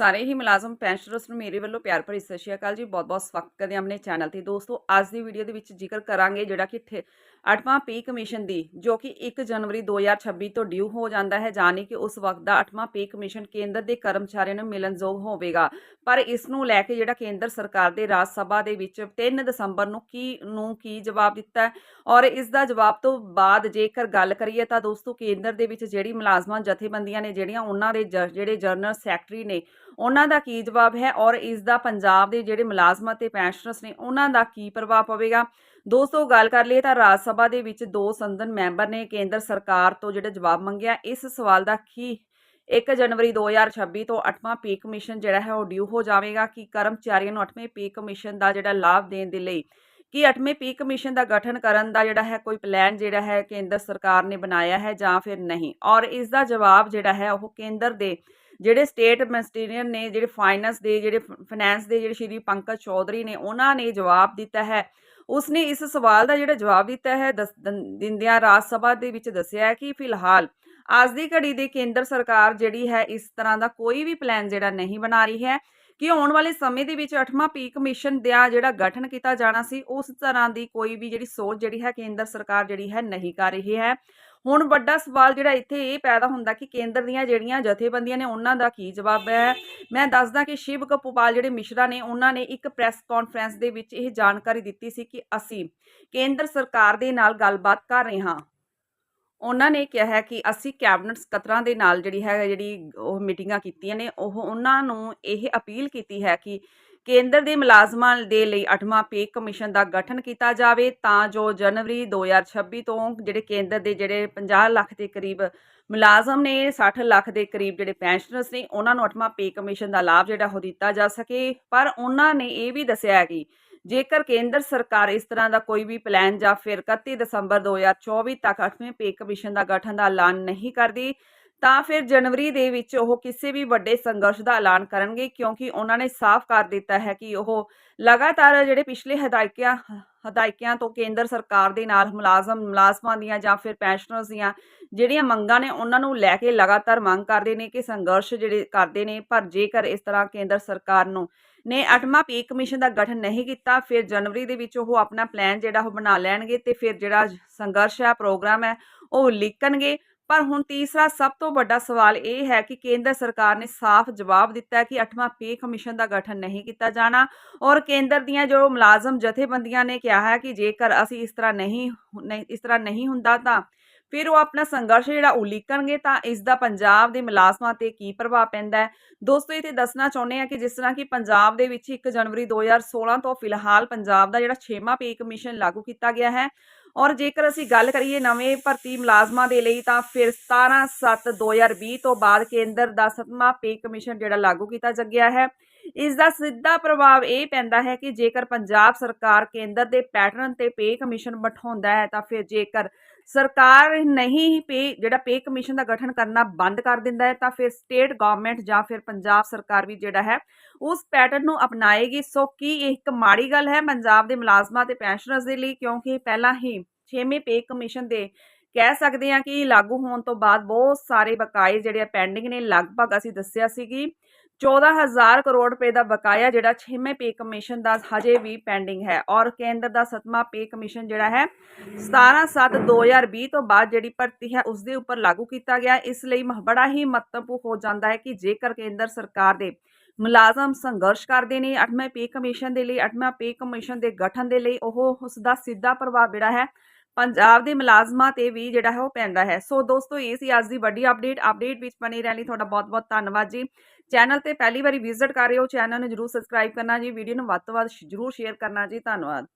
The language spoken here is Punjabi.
ਸਾਰੇ ਹੀ ਮੁਲਾਜ਼ਮ ਪੈਨਸ਼ਨਰਸ ਨੂੰ ਮੇਰੇ ਵੱਲੋਂ ਪਿਆਰ ਭਰੀ ਸਤਿ ਸ਼੍ਰੀ ਅਕਾਲ ਜੀ। ਬਹੁਤ-ਬਹੁਤ ਸਵਾਗਤ ਕਰਦੇ ਆਪਣੇ ਚੈਨਲ ਤੇ। ਦੋਸਤੋ, ਅੱਜ ਦੀ ਵੀਡੀਓ ਦੇ ਵਿੱਚ ਜ਼ਿਕਰ ਕਰਾਂਗੇ ਜਿਹੜਾ ਕਿ ਠੇ- ਅੱਠਵਾਂ ਪੇ ਕਮਿਸ਼ਨ ਦੀ, ਜੋ ਕਿ 1 ਜਨਵਰੀ 2026 ਤੋਂ ਡਿਊ ਹੋ ਜਾਂਦਾ ਹੈ, ਜਾਣੀ ਕਿ ਉਸ ਵਕਤ ਦਾ ਅੱਠਵਾਂ ਪੇ ਕਮਿਸ਼ਨ ਕੇਂਦਰ ਦੇ ਕਰਮਚਾਰੀਆਂ ਨੂੰ ਮਿਲਣਯੋਗ ਹੋਵੇਗਾ। ਪਰ ਇਸ ਨੂੰ ਲੈ ਕੇ ਜਿਹੜਾ ਕੇਂਦਰ ਸਰਕਾਰ ਦੇ ਰਾਜ ਸਭਾ ਦੇ ਵਿੱਚ 3 ਦਸੰਬਰ ਨੂੰ ਕੀ ਨੂੰ ਕੀ ਜਵਾਬ ਦਿੱਤਾ ਹੈ ਔਰ ਇਸ ਦਾ ਜਵਾਬ ਤੋਂ ਬਾਅਦ ਜੇਕਰ ਗੱਲ ਕਰੀਏ ਤਾਂ ਦੋਸਤੋ ਕੇਂਦਰ ਦੇ ਵਿੱਚ ਜਿਹੜੀ ਮੁਲਾਜ਼ਮਾਂ, ਜਥੇਬੰਦੀਆਂ ਨੇ ਜਿਹੜੀਆਂ ਉਹਨਾਂ ਦੇ ਜ- ਜਿਹੜੇ ਜਨਰਲ ਸੈਕਟਰੀ ਨੇ, ਉਹਨਾਂ ਦਾ ਕੀ ਜਵਾਬ ਹੈ ਔਰ ਇਸ ਦਾ ਪੰਜਾਬ ਦੇ ਜਿਹੜੇ ਮੁਲਾਜ਼ਮਾਂ ਤੇ ਪੈਨਸ਼ਨਰਸ ਨੇ ਉਹਨਾਂ ਦਾ ਕੀ ਪ੍ਰਭਾਵ ਪਵੇਗਾ? ਦੋਸਤੋ, ਗੱਲ ਕਰ ਲਈਏ ਤਾਂ ਰਾਜ ਸਭਾ ਦੇ ਵਿੱਚ ਦੋ ਸੰਸਦ ਮੈਂਬਰ ਨੇ ਕੇਂਦਰ ਸਰਕਾਰ ਤੋਂ ਜਿਹੜਾ ਜਵਾਬ ਮੰਗਿਆ, ਇਸ ਸਵਾਲ ਦਾ ਕੀ 1 ਜਨਵਰੀ 2026 ਤੋਂ 8ਵਾਂ ਪੇ ਕਮਿਸ਼ਨ ਜਿਹੜਾ ਹੈ ਉਹ ਡਿਊ ਹੋ ਜਾਵੇਗਾ, ਕਿ ਕਰਮਚਾਰੀਆਂ ਨੂੰ 8ਵੇਂ ਪੇ ਕਮਿਸ਼ਨ ਦਾ ਜਿਹੜਾ ਲਾਭ ਦੇਣ ਦੇ ਲਈ, ਕਿ 8ਵੇਂ ਪੇ ਕਮਿਸ਼ਨ ਦਾ ਗਠਨ ਕਰਨ ਦਾ ਜਿਹੜਾ ਹੈ ਕੋਈ ਪਲਾਨ ਜਿਹੜਾ ਹੈ ਕੇਂਦਰ ਸਰਕਾਰ ਨੇ ਬਣਾਇਆ ਹੈ ਜਾਂ ਫਿਰ ਨਹੀਂ? ਔਰ ਇਸ ਦਾ ਜਵਾਬ ਜਿਹੜਾ ਹੈ ਉਹ ਕੇਂਦਰ ਦੇ ਜਿਹੜੇ ਸਟੇਟ ਮਿਨਿਸਟਰੀਅਲ ਨੇ, ਜਿਹੜੇ ਫਾਈਨੈਂਸ ਦੇ, ਜਿਹੜੇ ਫਾਈਨੈਂਸ ਦੇ ਜਿਹੜੇ ਸ਼੍ਰੀ ਪੰਕਜ ਚੌਧਰੀ ਨੇ, ਉਹਨਾਂ ਨੇ ਜਵਾਬ ਦਿੱਤਾ ਹੈ। ਉਸਨੇ ਇਸ ਸਵਾਲ ਦਾ ਜਿਹੜਾ ਜਵਾਬ ਦਿੱਤਾ ਹੈ, ਦਸ- ਦਿੰਦਿਆਂ ਰਾਜ ਸਭਾ ਦੇ ਵਿੱਚ ਦੱਸਿਆ ਹੈ ਕਿ ਫਿਲਹਾਲ ਅੱਜ ਦੀ ਘੜੀ ਦੇ ਕੇਂਦਰ ਸਰਕਾਰ ਜਿਹੜੀ ਹੈ, ਇਸ ਤਰ੍ਹਾਂ ਦਾ ਕੋਈ ਵੀ ਪਲਾਨ ਜਿਹੜਾ ਨਹੀਂ ਬਣਾ ਰਹੀ ਹੈ ਕਿ ਆਉਣ ਵਾਲੇ ਸਮੇਂ ਦੇ ਵਿੱਚ 8ਵਾਂ ਪੀ ਕਮਿਸ਼ਨ ਦਾ ਜਿਹੜਾ ਗਠਨ ਕੀਤਾ ਜਾਣਾ ਸੀ, ਉਸ ਤਰ੍ਹਾਂ ਦੀ ਕੋਈ ਵੀ ਜਿਹੜੀ ਸੋਚ ਜਿਹੜੀ ਹੈ, ਕੇਂਦਰ ਸਰਕਾਰ ਜਿਹੜੀ ਹੈ, ਨਹੀਂ ਕਰ ਰਹੀ ਹੈ। ਹੁਣ ਵੱਡਾ ਸਵਾਲ ਜਿਹੜਾ ਇੱਥੇ ਇਹ ਪੈਦਾ ਹੁੰਦਾ ਕਿ ਕੇਂਦਰ ਦੀਆਂ ਜਿਹੜੀਆਂ ਜਥੇਬੰਦੀਆਂ ਨੇ, ਉਹਨਾਂ ਦਾ ਕੀ ਜਵਾਬ ਹੈ? ਮੈਂ ਦੱਸਦਾ ਕਿ ਸ਼ਿਵ ਕਪੂਪਾਲ ਜਿਹੜੇ ਮਿਸ਼ਰਾ ਨੇ, ਉਹਨਾਂ ਨੇ ਇੱਕ ਪ੍ਰੈਸ ਕਾਨਫਰੰਸ ਦੇ ਵਿੱਚ ਇਹ ਜਾਣਕਾਰੀ ਦਿੱਤੀ ਸੀ ਕਿ ਅਸੀਂ ਕੇਂਦਰ ਸਰਕਾਰ ਦੇ ਨਾਲ ਗੱਲਬਾਤ ਕਰ ਰਹੇ ਹਾਂ। ਉਹਨਾਂ ਨੇ ਕਿਹਾ ਹੈ ਕਿ ਅਸੀਂ ਕੈਬਨਿਟ ਸਕੱਤਰਾਂ ਦੇ ਨਾਲ ਜਿਹੜੀ ਹੈ ਜਿਹੜੀ ਉਹ ਮੀਟਿੰਗਾਂ ਕੀਤੀਆਂ ਨੇ, ਉਹ ਉਹਨਾਂ ਨੂੰ ਇਹ ਅਪੀਲ ਕੀਤੀ ਹੈ ਕਿ ਕੇਂਦਰ ਦੇ ਮੁਲਾਜ਼ਮਾਂ ਦੇ ਲਈ 8ਵਾਂ ਪੇ ਕਮਿਸ਼ਨ ਦਾ ਗਠਨ ਕੀਤਾ ਜਾਵੇ, ਤਾਂ ਜੋ ਜਨਵਰੀ 2026 ਤੋਂ ਜਿਹੜੇ ਕੇਂਦਰ ਦੇ ਜਿਹੜੇ 50 ਲੱਖ ਦੇ ਕਰੀਬ ਮੁਲਾਜ਼ਮ ਨੇ 60 ਲੱਖ ਦੇ ਕਰੀਬ ਜਿਹੜੇ ਪੈਨਸ਼ਨਰਸ ਨੇ, ਉਹਨਾਂ ਨੂੰ 8ਵਾਂ ਪੇ ਕਮਿਸ਼ਨ ਦਾ ਲਾਭ ਜਿਹੜਾ ਉਹ ਦਿੱਤਾ ਜਾ ਸਕੇ। ਪਰ ਉਹਨਾਂ ਨੇ ਇਹ ਵੀ ਦੱਸਿਆ ਕਿ ਜੇਕਰ ਕੇਂਦਰ ਸਰਕਾਰ ਇਸ ਤਰ੍ਹਾਂ ਦਾ ਕੋਈ ਵੀ ਪਲਾਨ ਜਾਂ ਫਿਰ 31 ਦਸੰਬਰ 2024 ਤੱਕ 8ਵੇਂ ਪੇ ਕਮਿਸ਼ਨ ਦਾ ਗਠਨ ਦਾ ਐਲਾਨ ਨਹੀਂ ਕਰਦੀ ਤਾਂ ਫਿਰ ਜਨਵਰੀ ਦੇ ਵਿੱਚ ਉਹ ਕਿਸੇ ਵੀ ਵੱਡੇ ਸੰਘਰਸ਼ ਦਾ ਐਲਾਨ ਕਰਨਗੇ, ਕਿਉਂਕਿ ਉਹਨਾਂ ਨੇ ਸਾਫ਼ ਕਰ ਦਿੱਤਾ ਹੈ ਕਿ ਉਹ ਲਗਾਤਾਰ ਜਿਹੜੇ ਪਿਛਲੇ ਹਦਾਇਕਿਆਂ ਹਦਾਇਕਿਆਂ ਤੋਂ ਕੇਂਦਰ ਸਰਕਾਰ ਦੇ ਨਾਲ ਮੁਲਾਜ਼ਮ, ਮੁਲਾਜ਼ਮਾਂ ਦੀਆਂ ਜਾਂ ਫਿਰ ਪੈਨਸ਼ਨਰਸ ਦੀਆਂ ਜਿਹੜੀਆਂ ਮੰਗਾਂ ਨੇ, ਉਹਨਾਂ ਨੂੰ ਲੈ ਕੇ ਲਗਾਤਾਰ ਮੰਗ ਕਰਦੇ ਨੇ ਕਿ ਸੰਘਰਸ਼ ਜਿਹੜੇ ਕਰਦੇ ਨੇ, ਪਰ ਜੇਕਰ ਇਸ ਤਰ੍ਹਾਂ ਕੇਂਦਰ ਸਰਕਾਰ ਨੂੰ ਨੇ 8ਵਾਂ ਪੇ ਕਮਿਸ਼ਨ ਦਾ ਗਠਨ ਨਹੀਂ ਕੀਤਾ, ਫਿਰ ਜਨਵਰੀ ਦੇ ਵਿੱਚ ਉਹ ਆਪਣਾ ਪਲਾਨ ਜਿਹੜਾ ਉਹ ਬਣਾ ਲੈਣਗੇ ਤੇ ਫਿਰ ਜਿਹੜਾ ਸੰਘਰਸ਼ ਹੈ, ਪ੍ਰੋਗਰਾਮ ਹੈ, ਉਹ ਲਿਖਣਗੇ। ਪਰ ਹੁਣ ਤੀਸਰਾ ਸਭ ਤੋਂ ਵੱਡਾ ਸਵਾਲ ਇਹ ਹੈ ਕਿ ਕੇਂਦਰ ਸਰਕਾਰ ਨੇ ਸਾਫ਼ ਜਵਾਬ ਦਿੱਤਾ ਕਿ 8ਵਾਂ ਪੇ ਕਮਿਸ਼ਨ ਦਾ ਗਠਨ ਨਹੀਂ ਕੀਤਾ ਜਾਣਾ। ਔਰ ਕੇਂਦਰ ਦੀਆਂ ਜੋ ਮੁਲਾਜ਼ਮ ਜਥੇਬੰਦੀਆਂ ਨੇ ਕਿਹਾ ਹੈ ਕਿ ਜੇਕਰ ਅਸੀਂ ਇਸ ਤਰ੍ਹਾਂ ਨਹੀਂ ਨਹੀਂ, ਇਸ ਤਰ੍ਹਾਂ ਨਹੀਂ ਹੁੰਦਾ ਤਾਂ ਫਿਰ ਉਹ ਆਪਣਾ ਸੰਘਰਸ਼ ਜਿਹੜਾ ਉਲੀਕਣਗੇ ਤਾਂ ਇਸ ਦਾ ਪੰਜਾਬ ਦੇ ਮੁਲਾਜ਼ਮਾਂ ਤੇ ਕੀ ਪ੍ਰਭਾਵ ਪੈਂਦਾ ਹੈ? ਦੋਸਤੋ ਇਹ ਤੇ ਦੱਸਣਾ ਚਾਹੁੰਦੇ ਆ ਕਿ ਜਿਸ ਤਰ੍ਹਾਂ ਕਿ ਪੰਜਾਬ ਦੇ ਵਿੱਚ 1 ਜਨਵਰੀ 2016 ਤੋਂ ਫਿਲਹਾਲ ਪੰਜਾਬ ਦਾ ਜਿਹੜਾ 6ਵਾਂ ਪੇ ਕਮਿਸ਼ਨ ਲਾਗੂ ਕੀਤਾ ਗਿਆ ਹੈ ਔਰ ਜੇਕਰ ਅਸੀਂ ਗੱਲ ਕਰੀਏ ਨਵੇਂ ਭਰਤੀ ਮੁਲਾਜ਼ਮਾਂ ਦੇ ਲਈ, ਤਾਂ ਫਿਰ 17/7/2020 ਤੋਂ ਬਾਅਦ ਕੇਂਦਰ ਦਾ 7ਵਾਂ ਪੇ ਕਮਿਸ਼ਨ ਜਿਹੜਾ ਲਾਗੂ ਕੀਤਾ ਜਾ ਗਿਆ ਹੈ। ਇਸ ਦਾ ਸਿੱਧਾ ਪ੍ਰਭਾਵ ਇਹ ਪੈਂਦਾ ਹੈ ਕਿ ਜੇਕਰ ਪੰਜਾਬ ਸਰਕਾਰ ਕੇਂਦਰ ਦੇ ਪੈਟਰਨ ਤੇ ਪੇ ਕਮਿਸ਼ਨ ਬਿਠਾਉਂਦਾ ਹੈ, ਤਾਂ ਫਿਰ ਜੇਕਰ ਸਰਕਾਰ ਨਹੀਂ ਪੇ, ਜਿਹੜਾ ਪੇ ਕਮਿਸ਼ਨ ਦਾ ਗਠਨ ਕਰਨਾ ਬੰਦ ਕਰ ਦਿੰਦਾ ਹੈ, ਤਾਂ ਫਿਰ ਸਟੇਟ ਗਵਰਨਮੈਂਟ ਜਾਂ ਫਿਰ ਪੰਜਾਬ ਸਰਕਾਰ ਵੀ ਜਿਹੜਾ ਹੈ, ਉਸ ਪੈਟਰਨ ਨੂੰ ਅਪਣਾਏਗੀ। ਸੋ ਕੀ ਇਹ ਇੱਕ ਮਾੜੀ ਗੱਲ ਹੈ ਪੰਜਾਬ ਦੇ ਮੁਲਾਜ਼ਮਾਂ ਤੇ ਪੈਨਸ਼ਨਰਸ ਦੇ ਲਈ? ਕਿਉਂਕਿ ਪਹਿਲਾਂ ਹੀ 6ਵੇਂ ਪੇ ਕਮਿਸ਼ਨ ਦੇ ਕਹਿ ਸਕਦੇ ਹਾਂ ਕਿ ਲਾਗੂ ਹੋਣ ਤੋਂ ਬਾਅਦ ਬਹੁਤ ਸਾਰੇ ਬਕਾਏ ਜਿਹੜੇ ਪੈਂਡਿੰਗ ਨੇ, ਲਗਭਗ ਅਸੀਂ ਦੱਸਿਆ ਸੀ ਕਿ 14000 ਕਰੋੜ ਰੁਪਏ ਦਾ ਬਕਾਇਆ ਜਿਹੜਾ 6ਵੇਂ ਪੇ ਕਮਿਸ਼ਨ ਦਾ ਹਜੇ ਵੀ ਪੈਂਡਿੰਗ ਹੈ ਔਰ ਕੇਂਦਰ ਦਾ 7ਵਾਂ ਪੇ ਕਮਿਸ਼ਨ ਜਿਹੜਾ ਹੈ 17/7/2020 ਤੋਂ ਬਾਅਦ ਜਿਹੜੀ ਭਰਤੀ ਹੈ ਉਸ ਦੇ ਉੱਪਰ ਲਾਗੂ ਕੀਤਾ ਗਿਆ। ਇਸ ਲਈ ਮ- ਬੜਾ ਹੀ ਮਹੱਤਵਪੂਰਨ ਹੋ ਜਾਂਦਾ ਹੈ ਕਿ ਜੇਕਰ ਕੇਂਦਰ ਸਰਕਾਰ ਦੇ ਮੁਲਾਜ਼ਮ ਸੰਘਰਸ਼ ਕਰਦੇ ਨੇ 8ਵੇਂ ਪੇ ਕਮਿਸ਼ਨ ਦੇ ਲਈ 8ਵਾਂ ਪੇ ਕਮਿਸ਼ਨ ਦੇ ਗਠਨ ਦੇ ਲਈ, ਉਹ ਉਸ ਦਾ ਸਿੱਧਾ ਪ੍ਰਭਾਵ ਜਿਹੜਾ ਹੈ ਪੰਜਾਬ ਦੇ ਮੁਲਾਜ਼ਮਾਂ ਤੇ ਵੀ ਜਿਹੜਾ ਹੈ ਉਹ ਪੈਂਦਾ ਹੈ। ਸੋ ਦੋਸਤੋ, ਇਹ ਸੀ ਅੱਜ ਦੀ ਵੱਡੀ ਅਪਡੇਟ ਅਪਡੇਟ ਵਿੱਚ ਬਣੇ ਰਹਿਣ ਲਈ ਤੁਹਾਡਾ ਬਹੁਤ-ਬਹੁਤ ਧੰਨਵਾਦ ਜੀ। ਚੈਨਲ ਤੇ ਪਹਿਲੀ ਵਾਰੀ ਵਿਜ਼ਿਟ ਕਰ ਰਹੇ ਹੋ ਚੈਨਲ ਨੂੰ ਜਰੂਰ ਸਬਸਕ੍ਰਾਈਬ ਕਰਨਾ ਜੀ। ਵੀਡੀਓ ਨੂੰ ਵੱਧ ਤੋਂ ਵੱਧ ਜਰੂਰ ਸ਼ੇਅਰ ਕਰਨਾ ਜੀ। ਧੰਨਵਾਦ।